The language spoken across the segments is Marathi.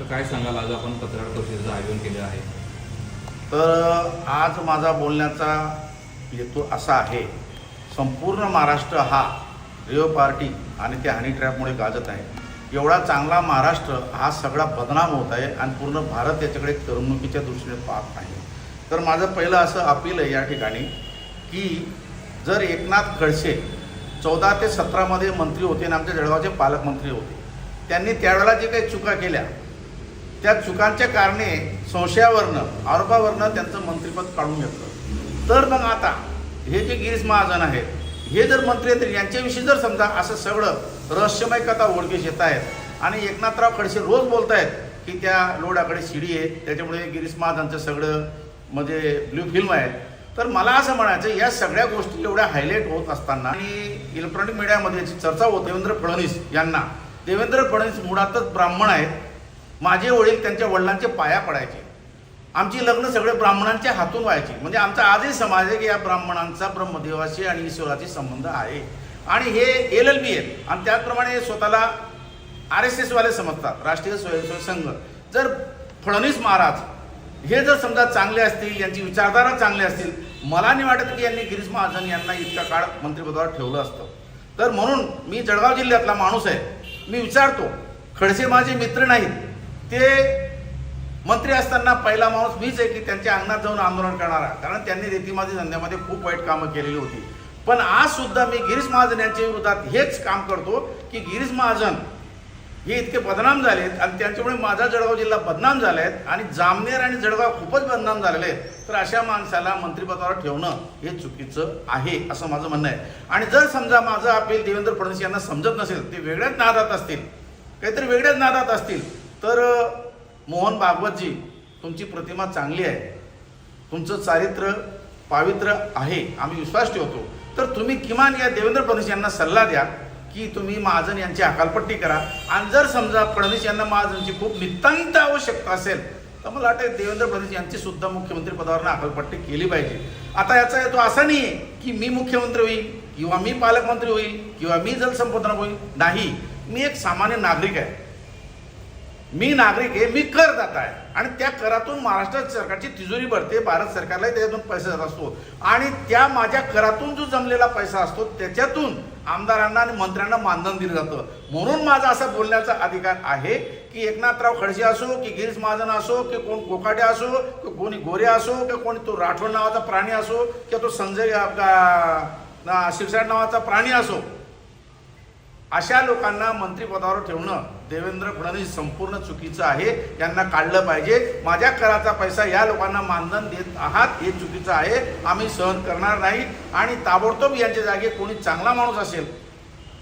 तर काय सांगाल? आज आपण पत्रकार परिषदेचं आयोजन केलं आहे. तर आज माझा बोलण्याचा हेतू असा आहे संपूर्ण महाराष्ट्र हा रिओ पार्टी आणि त्या हनी ट्रॅपमुळे गाजत आहे. एवढा चांगला महाराष्ट्र हा सगळा बदनाम होत आहे आणि पूर्ण भारत याच्याकडे करमणुकीच्या दृष्टीने पाहत आहे. तर माझं पहिलं असं अपील आहे या ठिकाणी की जर एकनाथ खडसे चौदा ते सतरामध्ये मंत्री होते आणि आमच्या जळगावचे पालकमंत्री होते त्यांनी त्यावेळेला जे काही चुका केल्या त्या चुकांच्या कारणे संशयावरनं आरोपावरनं त्यांचं मंत्रिपद काढून घेतलं. तर मग आता हे जे गिरीश महाजन आहेत हे जर मंत्री आहेत यांच्याविषयी जर समजा असं सगळं रहस्यमय कथा ओळखीस येत आहेत आणि एकनाथराव खडसे रोज बोलत आहेत की त्या लोडाकडे शिडी आहे त्याच्यामुळे गिरीश महाजनचं सगळं म्हणजे ब्ल्यू फिल्म आहे तर मला असं म्हणायचं या सगळ्या गोष्टी एवढ्या हायलाईट होत असताना आणि इलेक्ट्रॉनिक मीडियामध्ये याची चर्चा होत देवेंद्र फडणवीस यांना. देवेंद्र फडणवीस मुळातच ब्राह्मण आहेत. माझे वडील त्यांच्या वडिलांचे पाया पडायचे. आमची लग्न सगळे ब्राह्मणांच्या हातून व्हायची. म्हणजे आमचा आजही समाज आहे की या ब्राह्मणांचा ब्रह्मदेवाशी आणि ईश्वराशी संबंध आहे. आणि हे एल एल बी आहेत. आणि त्याचप्रमाणे स्वतःला आर एस एसवाले समजतात राष्ट्रीय स्वयंसेवक संघ. जर फडणवीस महाराज हे जर समजा चांगले असतील यांची विचारधारा चांगली असतील मला नाही वाटत की यांनी गिरीश महाजन यांना इतका काळ मंत्रिपदावर ठेवलं असतं. तर म्हणून मी जळगाव जिल्ह्यातला माणूस आहे. मी विचारतो खडसे माझे मित्र नाहीत. ते मंत्री असताना पहिला माणूस मीच आहे की त्यांच्या अंगणात जाऊन आंदोलन करणारा. कारण त्यांनी रेतीमाती धंद्यामध्ये खूप वाईट कामं केलेली होती. पण आज सुद्धा मी गिरीश महाजन यांच्या विरोधात हेच काम करतो की गिरीश महाजन हे इतके बदनाम झालेत आणि त्यांच्यामुळे माझा जळगाव जिल्हा बदनाम झाला आहे आणि जामनेर आणि जळगाव खूपच बदनाम झालेले आहेत. तर अशा माणसाला मंत्रिपदावर ठेवणं हे चुकीचं आहे असं माझं म्हणणं आहे. आणि जर समजा माझं अपील देवेंद्र फडणवीस यांना समजत नसेल ते वेगळ्याच नादात असतील काहीतरी वेगळ्याच नादात असतील तर मोहन भागवतजी तुमची प्रतिमा चांगली आहे. तुमचं चारित्र्य पावित्र्य आहे. आम्ही विश्वास ठेवतो. तर तुम्ही किमान या देवेंद्र फडणवीस यांना सल्ला द्या की तुम्ही महाजन यांची अकालपट्टी करा. आणि जर समजा फडणवीस यांना महाजनची खूप नितांत आवश्यकता असेल तर मला वाटतं देवेंद्र फडणवीस यांची सुद्धा मुख्यमंत्री पदावर अकालपट्टी केली पाहिजे. आता याचा हेतू असा नाही आहे की मी मुख्यमंत्री होईल किंवा मी पालकमंत्री होईल किंवा मी जलसंपदा होईल नाही. मी एक सामान्य नागरिक आहे. मी नागरिक आहे मी करदाता आहे. आणि त्या करातून महाराष्ट्र सरकारची तिजोरी भरते भारत सरकारलाही त्याच्यातून पैसा जात असतो. आणि त्या माझ्या करातून जो जमलेला पैसा असतो त्याच्यातून आमदारांना आणि मंत्र्यांना मानधन दिलं जातं. म्हणून माझा असा बोलण्याचा अधिकार आहे की एकनाथराव खडसे असो की गिरीश महाजन असो की कोण कोकाटे असो की कोणी गोरे असो की कोणी तो राठोड नावाचा प्राणी असो किंवा तो संजय आपला शिरसाट नावाचा प्राणी असो अशा लोकांना मंत्रिपदावर ठेवणं देवेंद्र फडणवीस संपूर्ण चुकीचं आहे यांना काढलं पाहिजे. माझ्या कराचा पैसा या लोकांना मानधन देत आहात हे चुकीचं आहे. आम्ही सहन करणार नाही आणि ताबडतोब यांच्या जागी कोणी चांगला माणूस असेल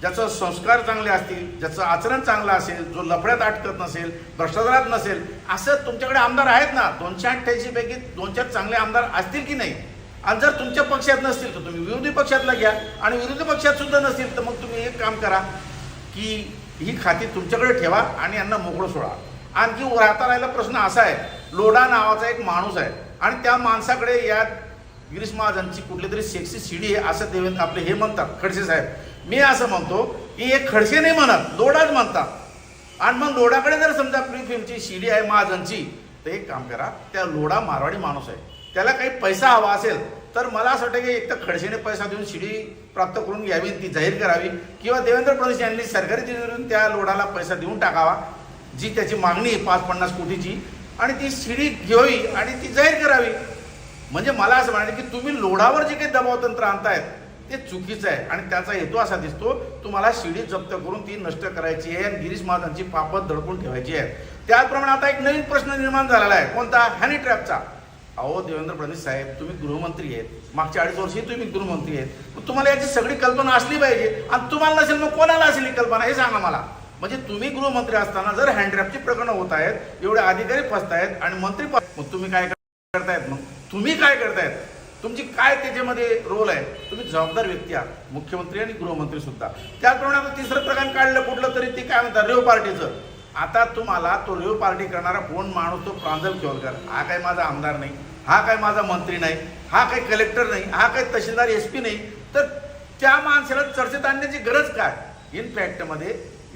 ज्याचं संस्कार चांगले असतील ज्याचं आचरण चांगलं असेल जो लफड्यात अटकत नसेल भ्रष्टाचारात नसेल असं तुमच्याकडे आमदार आहेत ना? दोनशे अठ्ठ्याऐंशी पैकी दोन चार चांगले आमदार असतील की नाही? आणि जर तुमच्या पक्षात नसतील तर तुम्ही विरोधी पक्षातला घ्या. आणि विरोधी पक्षात सुद्धा नसतील तर मग तुम्ही एक काम करा की ही खाती तुमच्याकडे ठेवा आणि यांना मोकळं सोडा. आणखी राहता राहिला प्रश्न असा आहे लोढा नावाचा एक माणूस आहे. आणि त्या माणसाकडे या गिरीश महाजनची कुठली तरी सेक्सी शिडी आहे असं देवेंद्र आपले हे म्हणतात खडसे साहेब. मी असं म्हणतो की हे खडसे नाही म्हणत लोढाच म्हणतात. आणि मग लोढाकडे जर समजा प्री फिल्मची शिडी आहे महाजनची तर एक काम करा त्या लोढा मारवाडी माणूस आहे. त्याला काही पैसा हवा असेल तर मला असं वाटतं की एक तर खडसेने पैसा देऊन शिडी प्राप्त करून घ्यावी ती जाहीर करावी. किंवा देवेंद्र फडणवीस यांनी सरकारी तिजोरीतून त्या लोढाला पैसा देऊन टाकावा जी त्याची मागणी आहे पाच पन्नास कोटीची. आणि ती शिडी घ्यावी आणि ती जाहीर करावी. म्हणजे मला असं म्हणाले की तुम्ही लोढावर जे काही दबाव तंत्र आणतायत ते चुकीचं आहे. आणि त्याचा हेतू असा दिसतो तुम्हाला शिडी जप्त करून ती नष्ट करायची आहे आणि गिरीश महाजनची पापत दडपून ठेवायची आहे त्याचप्रमाणे आता एक नवीन प्रश्न निर्माण झालेला आहे. कोणता? हॅनी ट्रॅपचा अहो देवेंद्र फडणवीस साहेब तुम्ही गृहमंत्री आहेत. मागच्या अडीच वर्षी तुम्ही गृहमंत्री आहेत. मग तुम्हाला याची सगळी कल्पना असली पाहिजे. आणि तुम्हाला नसेल मग कोणाला असेल ही कल्पना? हे सांगा मला. म्हणजे तुम्ही गृहमंत्री असताना जर हँडरॅपची प्रकरणं होत आहेत एवढे अधिकारी फसतायत आणि मंत्री मग तुम्ही काय करतायत? मग तुम्ही काय करतायत? तुमची काय त्याच्यामध्ये रोल आहे? तुम्ही जबाबदार व्यक्ती आहात मुख्यमंत्री आणि गृहमंत्री सुद्धा. त्याचप्रमाणे आता तिसरं प्रकरण काढलं कुठलं तरी ते काय म्हणतात? रेव पार्टीचं. आता तुम्हाला तो रेव पार्टी करणारा कोण माणूस तो प्रांजल केवलकर. हा काय माझा आमदार नाही. हा काय माझा मंत्री नाही हा काही कलेक्टर नाही हा काही तहसीलदार एस पी नाही तर त्या माणसाला चर्चेत आणण्याची गरज काय? इनफॅक्टमध्ये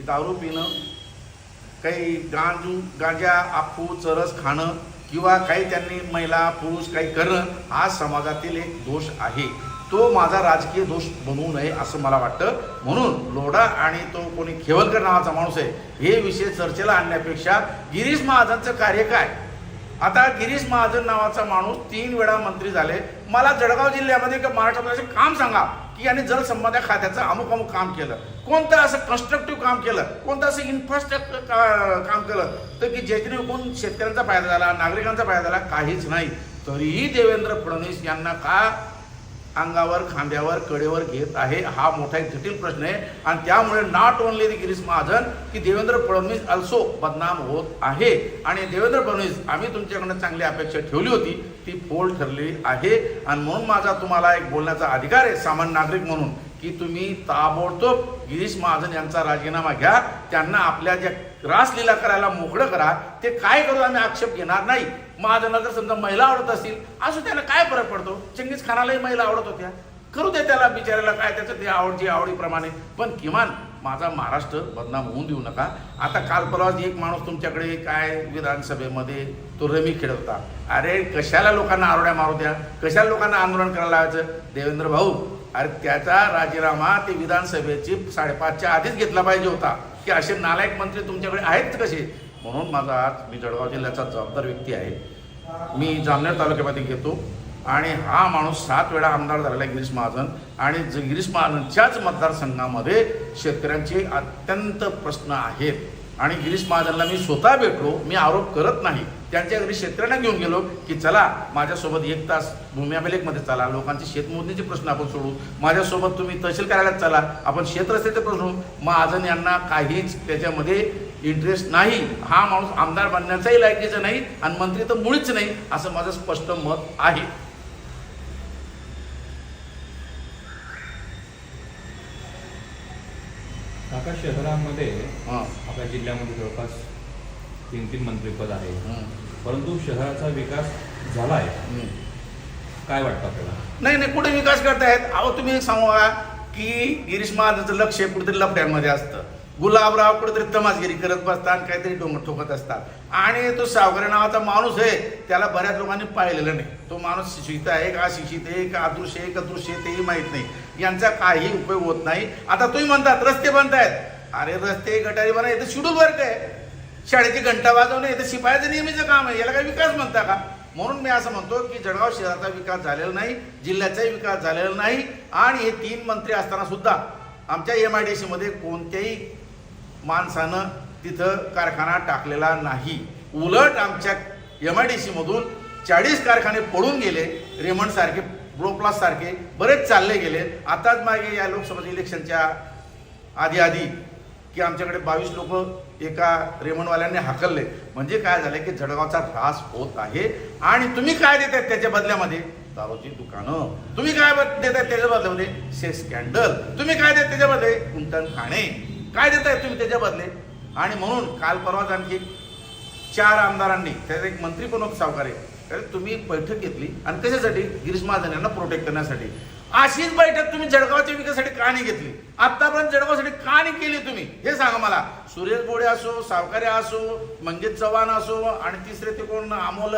दारू पिणं काही गांजू गांजा आप्पू चरस खाणं किंवा काही त्यांनी महिला पुरुष काही करणं हा समाजातील एक दोष आहे. तो माझा राजकीय दोष बनवू नये असं मला वाटतं. म्हणून लोढा आणि तो कोणी खेवलकर नावाचा माणूस आहे हे विषय चर्चेला आणण्यापेक्षा गिरीश महाजनचं कार्य काय? आता गिरीश महाजन नावाचा माणूस तीन वेळा मंत्री झाले. मला जळगाव जिल्ह्यामध्ये किंवा महाराष्ट्रामध्ये काम सांगा की यांनी जलसंपदा खात्याचं अमुक अमुक काम केलं. कोणतं असं कन्स्ट्रक्टिव्ह काम केलं? कोणतं असं इन्फ्रास्ट्रक्चर काम केलं? तर की जेणेकरून शेतकऱ्यांचा फायदा झाला नागरिकांचा फायदा झाला काहीच नाही. तरीही देवेंद्र फडणवीस यांना का अंगावर खांद्यावर कडेवर घेत आहे. हा मोठा एक जटिल प्रश्न आहे. आणि त्यामुळे not only the Girish Mahajan की देवेंद्र फडणवीस अल्सो बदनाम होत आहे. आणि देवेंद्र फडणवीस आम्ही तुमच्याकडनं चांगली अपेक्षा ठेवली होती. ती फोल ठरलेली आहे. आणि म्हणून माझा तुम्हाला एक बोलण्याचा अधिकार आहे सामान्य नागरिक म्हणून की तुम्ही ताबडतोब गिरीश महाजन यांचा राजीनामा घ्या. त्यांना आपल्या ज्या रासलीला करायला मोकळं करा. ते काय करू आम्ही आक्षेप घेणार नाही. महाजनाला जर समजा महिला आवडत असतील असं त्याला काय फरक पडतो? चंगीज खानालाही महिला आवडत होत्या. करू दे त्याला बिचारायला काय त्याचं ते आवडची आवडीप्रमाणे. पण किमान माझा महाराष्ट्र बदनाम होऊन देऊ नका. आता काल परवाच एक माणूस तुमच्याकडे काय विधानसभेमध्ये तो रमी खेळवता अरे कशाला लोकांना आरोड्या मारू द्या? कशाला लोकांना आंदोलन करायला लावायचं? देवेंद्र भाऊ अरे त्याचा राजीनामा ते विधानसभेची साडेपाचच्या आधीच घेतला पाहिजे होता. की असे नालायक मंत्री तुमच्याकडे आहेत कसे? म्हणून माझा आज मी जळगाव जिल्ह्याचा जबाबदार व्यक्ती आहे. मी जामनेर तालुक्यामध्ये घेतो. आणि हा माणूस सात वेळा आमदार झालेला आहे गिरीश महाजन. आणि ज- गिरीश महाजनच्याच मतदारसंघामध्ये शेतकऱ्यांचे अत्यंत प्रश्न आहेत. आणि गिरीश महाजनला मी स्वतः भेटलो. मी आरोप करत नाही. त्यांच्या घरी शेतकऱ्यांना घेऊन गेलो की चला माझ्यासोबत एक तास भूमी अभिलेखमध्ये चला. लोकांचे शेतमोजणीचे प्रश्न आपण सोडू. माझ्यासोबत तुम्ही तहसील कार्यालयात चला. आपण शेतरस्त्याचे प्रश्न महाजन यांना काहीच त्याच्यामध्ये इंटरेस्ट नाही हा माणूस आमदार बनण्याचाही लायकीचा नाही आणि मंत्री तर मुळीच नाही असं माझं स्पष्ट मत आहे. काका शहरामध्ये आपल्या जिल्ह्यामध्ये जवळपास तीन तीन मंत्रीपद आहे. परंतु शहराचा विकास झाला आहे. काय वाटतं आपल्याला? नाही नाही कुठे विकास करतायत? अहो तुम्ही सांगू का गिरीश महाराजांचं लक्ष कुठेतरी लफड्यांमध्ये असतं. गुलाबराव कुठेतरी तमासगिरी करत बसतात काहीतरी डोंगर ठोकत असतात. आणि तो सावकारी नावाचा माणूस आहे त्याला बऱ्याच लोकांनी पाहिलेलं नाही. तो माणूस शिक्षित आहे का शिक्षित आहे का अदृश्य आहे का दृश्य आहे तेही माहीत नाही. यांचा काही उपयोग होत नाही. आता तुम्ही म्हणतात रस्ते बनतायत. अरे रस्ते गटारी बना इथं शेड्यूल वर्क आहे. शाळेची घंटा वाजवणे इथं शिपायाचं नेहमीचं काम आहे. याला काय विकास म्हणता का? म्हणून मी असं म्हणतो की जळगाव शहराचा विकास झालेला नाही जिल्ह्याचाही विकास झालेला नाही. आणि हे तीन मंत्री असताना सुद्धा आमच्या एम आय डी सीमध्ये कोणत्याही माणसानं तिथं कारखाना टाकलेला नाही. उलट आमच्या एम आय डी सीमधून चाळीस कारखाने पडून गेले. रेमंड सारखे सारखे बरेच चालले गेले. आताच मागे या लोकसभा इलेक्शनच्या आधी आधी की आमच्याकडे बावीस लोक एका रेमंडवाल्यांनी हाकलले. म्हणजे काय झालं की जळगावचा ऱ्हास होत आहे. आणि तुम्ही काय देतात त्याच्या बदल्यामध्ये? दारूची दुकानं. तुम्ही काय बद- त्याच्या बदल्यामध्ये? से स्कॅन्डल. तुम्ही काय देत त्याच्यामध्ये कुंटन खाणे काय देताय तुम्ही त्याच्या बदले आणि म्हणून काल परवाच आणखी चार आमदारांनी त्यात एक मंत्री पण सावकारे तर तुम्ही बैठक घेतली. आणि कशासाठी? गिरीश महाजन यांना प्रोटेक्ट करण्यासाठी. अशीच बैठक तुम्ही जळगावच्या विकासासाठी का नाही घेतली? आतापर्यंत जळगावसाठी का नाही केली तुम्ही? हे सांगा मला. सुरेश बोडे असो सावकारे असो मंगेश चव्हाण असो आणि तिसरे ते कोण? अमोल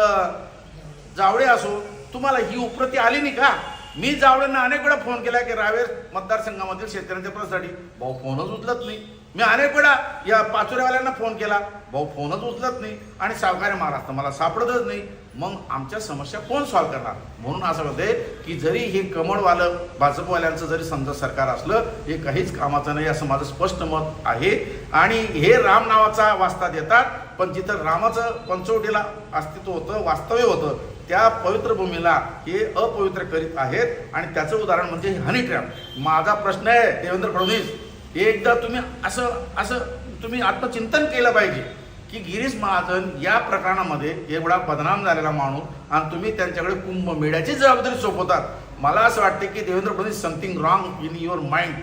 जावळे असो तुम्हाला ही उपरती आली नाही का? मी जावळेंना अनेक वेळा फोन केला की रावेर मतदारसंघामधील शेतकऱ्यांच्या प्रश्नासाठी भाऊ फोनच उचलत नाही. मी अनेक वेळा या पाचोऱ्यावाल्यांना फोन केला भाऊ फोनच उचलत नाही आणि सावकारी महाराष्ट्र मला सापडतच नाही. मग आमच्या समस्या कोण सॉल्व्ह करणार? म्हणून असं होते की जरी हे कमळवालं भाजपवाल्यांचं जरी समजा सरकार असलं हे काहीच कामाचं नाही असं माझं स्पष्ट मत आहे. आणि हे राम नावाचा वास्ता देतात पण जिथं रामाचं पंचवटीला अस्तित्व होतं वास्तव्य होतं त्या पवित्र भूमीला हे अपवित्र करीत आहेत. आणि त्याचं उदाहरण म्हणजे हनी ट्रॅप माझा प्रश्न आहे देवेंद्र फडणवीस एकदा तुम्ही असं असं तुम्ही आत्मचिंतन केलं पाहिजे की गिरीश महाजन या प्रकरणामध्ये एवढा बदनाम झालेला माणूस आणि तुम्ही त्यांच्याकडे कुंभमेळ्याची जबाबदारी सोपवतात. मला असं वाटते की Devendra Fadnavis something wrong in your mind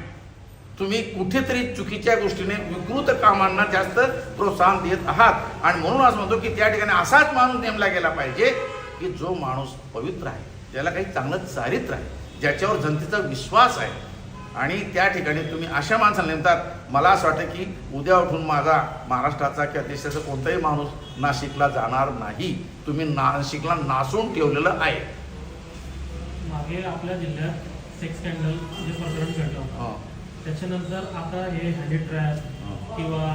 तुम्ही कुठेतरी चुकीच्या गोष्टीने विकृत कामांना जास्त प्रोत्साहन देत आहात. आणि म्हणून असं म्हणतो की त्या ठिकाणी असाच माणूस नेमला गेला पाहिजे. की जो माणूस पवित्र आहे ज्याला काही चांगलं चारित्र आहे ज्याच्यावर जनतेचा विश्वास आहे आणि त्या ठिकाणी तुम्ही अशा माणसाला नेमतात मला असं वाटतं की उद्या उठून माझा महाराष्ट्राचा किंवा देशाचा कोणताही माणूस नाशिकला जाणार नाही तुम्ही नाशिकला नासून ठेवलेलं आहे मागे आपल्या जिल्ह्यात सेक्स स्कॅन्डल जे प्रकरण घडलं. त्याच्यानंतर आता हे हँडी ट्रॅप. किंवा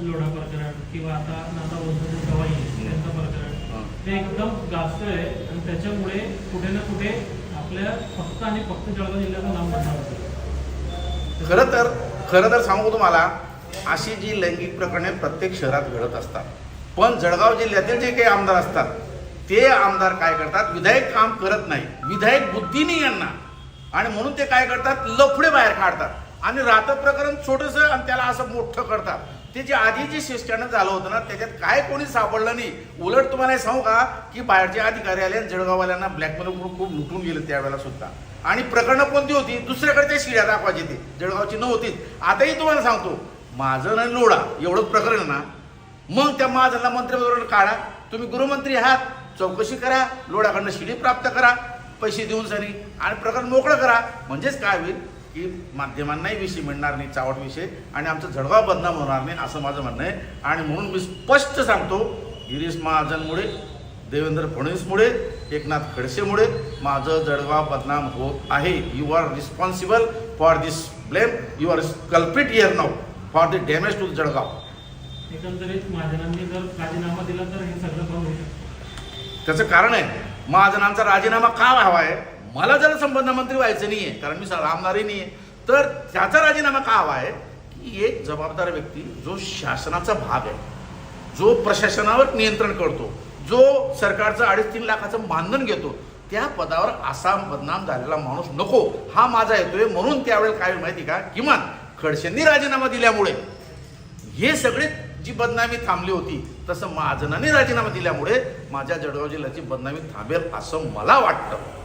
लोढा प्रकरण किंवा आता नाता बोलतो गवाई त्यांचं प्रकरण हं. ते एकदम गाजतंय आणि त्याच्यामुळे कुठे ना कुठे आपल्या फक्त आणि फक्त जळगाव जिल्ह्याचं नाव बदनाम होतं खरं तर खरं तर सांगू तुम्हाला अशी जी लैंगिक प्रकरणे प्रत्येक शहरात घडत असतात. पण जळगाव जिल्ह्यातील जे काही आमदार असतात ते आमदार काय करतात? विधायक काम करत नाही. विधायक बुद्धी नाही यांना. आणि म्हणून ते काय करतात? लफडे बाहेर काढतात. आणि राहतं प्रकरण छोटंसं आणि त्याला असं मोठं करतात. ते जे आधी जे शिष्टानं झालं होतं ना त्याच्यात काय कोणी सापडलं नाही. उलट तुम्हाला हे सांगू का की बाहेरचे अधिकारी आले आणि जळगाववाल्यांना ब्लॅकमेल करून खूप लुटून गेले त्यावेळेला सुद्धा. आणि प्रकरणं कोणती होती? दुसऱ्याकडे त्या शिड्या दाखवायची ती. जळगावची नव्हतीच आताही तुम्हाला सांगतो माझं आणि लोडा एवढं प्रकरण ना मग त्या महाजनला मंत्रिपदावरून काढा. तुम्ही गृहमंत्री आहात चौकशी करा लोडाकडनं शिडी प्राप्त करा पैसे देऊन सरी. आणि प्रकरण मोकळं करा. म्हणजेच काय होईल? की माध्यमांनाही विषय मिळणार नाही चावट विषय आणि आमचं जळगाव बदनाम होणार नाही असं माझं म्हणणं आहे. आणि म्हणून मी स्पष्ट सांगतो गिरीश महाजनमुळे देवेंद्र फडणवीसमुळे एकनाथ खडसेमुळे माझं जळगाव बदनाम होत आहे. You are responsible for this blame you are culprit here now for the damage to Jalgaon एकंदरीत महाजनांनी जर राजीनामा दिला तर हे सगळं त्याचं कारण आहे महाजनांचा राजीनामा का हवा आहे? मला जर संबंध मंत्री व्हायचं नाही आहे कारण मी सा- नाही आहे तर त्याचा राजीनामा का हवा आहे की एक जबाबदार व्यक्ती जो शासनाचा भाग आहे जो प्रशासनावर नियंत्रण करतो जो सरकारचं अडीच तीन लाखाचं मानधन घेतो त्या पदावर असा बदनाम झालेला माणूस नको हा माझा येतोय म्हणून त्यावेळेला काय माहिती का? किमान खडसेंनी राजीनामा दिल्यामुळे. हे सगळे जी बदनामी थांबली होती तसं महाजनाने राजीनामा दिल्यामुळे माझ्या जळगाव जिल्ह्याची बदनामी थांबेल असं मला वाटतं.